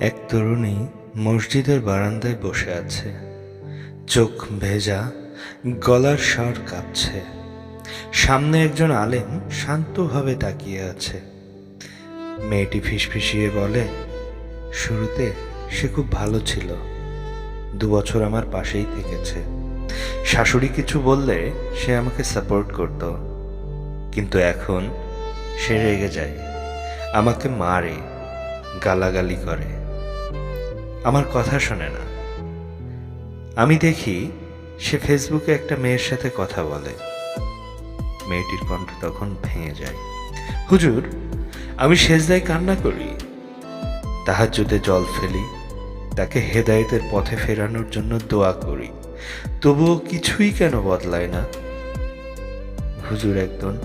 এক তরুণী মসজিদের বারান্দায় বসে আছে। চোখ ভেজা, গলার স্বর কাঁপছে। সামনে একজন আলেম শান্তভাবে তাকিয়ে আছে। মেয়েটি ফিসফিসিয়ে বলে, শুরুতে সে খুব ভালো ছিল। দু বছর আমার পাশেই থেকেছে। শাশুড়ি কিছু বললে সে আমাকে সাপোর্ট করত। কিন্তু এখন সে রেগে যায়। আমাকে মারে, গালাগালি করে। আমার কথা শোনে না। আমি দেখি সে ফেসবুকে একটা মেয়ের সাথে কথা বলে। মেয়েটির কণ্ঠ তখন ভেঙে যায়। হুজুর, আমি সেজদায় কান্না করি। তাহাজ্জুদে জল ফেলি। তাকে হেদায়েতের পথে ফেরানোর জন্য দোয়া করি। তবুও কিছুই কেন বদলায় না? হুজুর একদম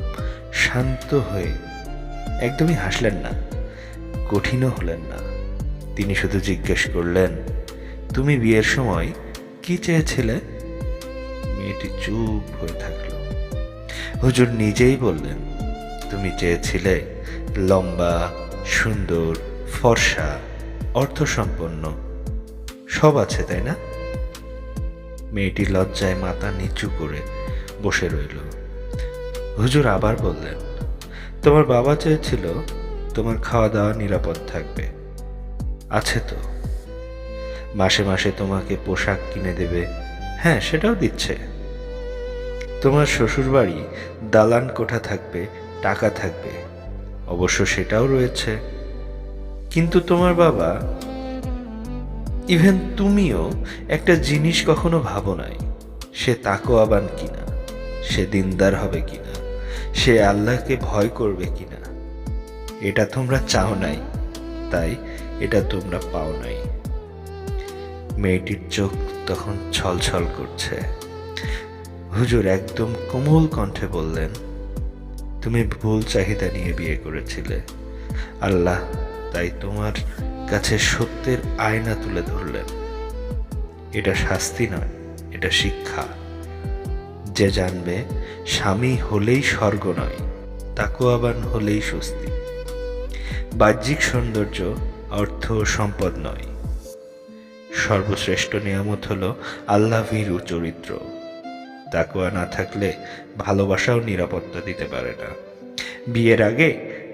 শান্ত হয়ে, একদমই হাসলেন না, কঠিনও হলেন না। তিনি শুধু জিজ্ঞেস করলেন, তুমি বিয়ের সময় কি চেয়েছিলে? মেয়েটি চুপ হয়ে থাকল। হুজুর নিজেই বললেন, তুমি চেয়েছিলে লম্বা, সুন্দর, ফর্সা, অর্থসম্পন্ন, সব আছে, তাই না? মেয়েটি লজ্জায় মাথা নিচু করে বসে রইল। হুজুর আবার বললেন, তোমার বাবা চেয়েছিল তোমার খাওয়া দাওয়া নিরাপদ থাকবে। আছে তো। মাসে মাসে তোমাকে পোশাক কিনে দেবে। হ্যাঁ সেটাও দিচ্ছে। তোমার শ্বশুরবাড়ি দালান কোঠা থাকবে, টাকা থাকবে। অবশ্য সেটাও রয়েছে। কিন্তু তোমার বাবা, ইভেন তুমিও একটা জিনিস কখনো ভাবো নাই। সে তাকোয়াবান কিনা? সে দিনদার হবে কিনা? সে আল্লাহকে ভয় করবে কিনা? এটা তোমরা চাও নাই, তাই এটা তোমরা পাও নাই। মেয়েটির চোখ তখন ছলছল করছে। হুজুর একদম কোমল কণ্ঠে বললেন, তুমি ভুল চাহিদা নিয়ে বিয়ে করেছিলে। আল্লাহ তাই তোমার কাছে সত্যের আয়না তুলে ধরলেন। এটা শাস্তি নয়, এটা শিক্ষা। যে জানবে স্বামী হলেই স্বর্গ নয়, তাকুয়াবান হলেই স্বস্তি। বাহ্যিক সৌন্দর্য অর্থ সম্পদ নয়। সর্বশ্রেষ্ঠ নিয়ামত হল আল্লাহ ভীরু চরিত্র। তাকুয়া না থাকলে ভালোবাসাও নিরাপত্তা দিতে পারে না। বিয়ের আগে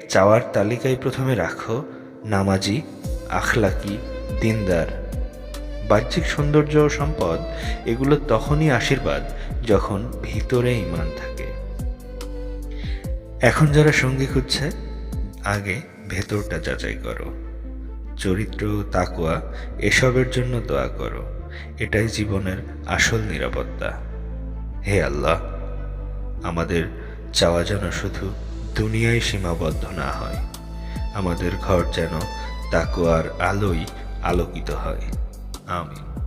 চাওয়ার তালিকায় প্রথমে রাখো, নামাজি, আখলাকি, দিনদার। বাহ্যিক সৌন্দর্য ও সম্পদ, এগুলো তখনই আশীর্বাদ যখন ভিতরে ইমান থাকে। এখন যারা সঙ্গী খুঁজছে, আগে ভেতরটা যাচাই করো। চরিত্র, তাকুয়া, এসবের জন্য দোয়া করো। এটাই জীবনের আসল নিরাপত্তা। হে আল্লাহ, আমাদের চাওয়া যেন শুধু দুনিয়ায় সীমাবদ্ধ না হয়। আমাদের ঘর যেন তাকুয়ার আলোই আলোকিত হয়। আমিন।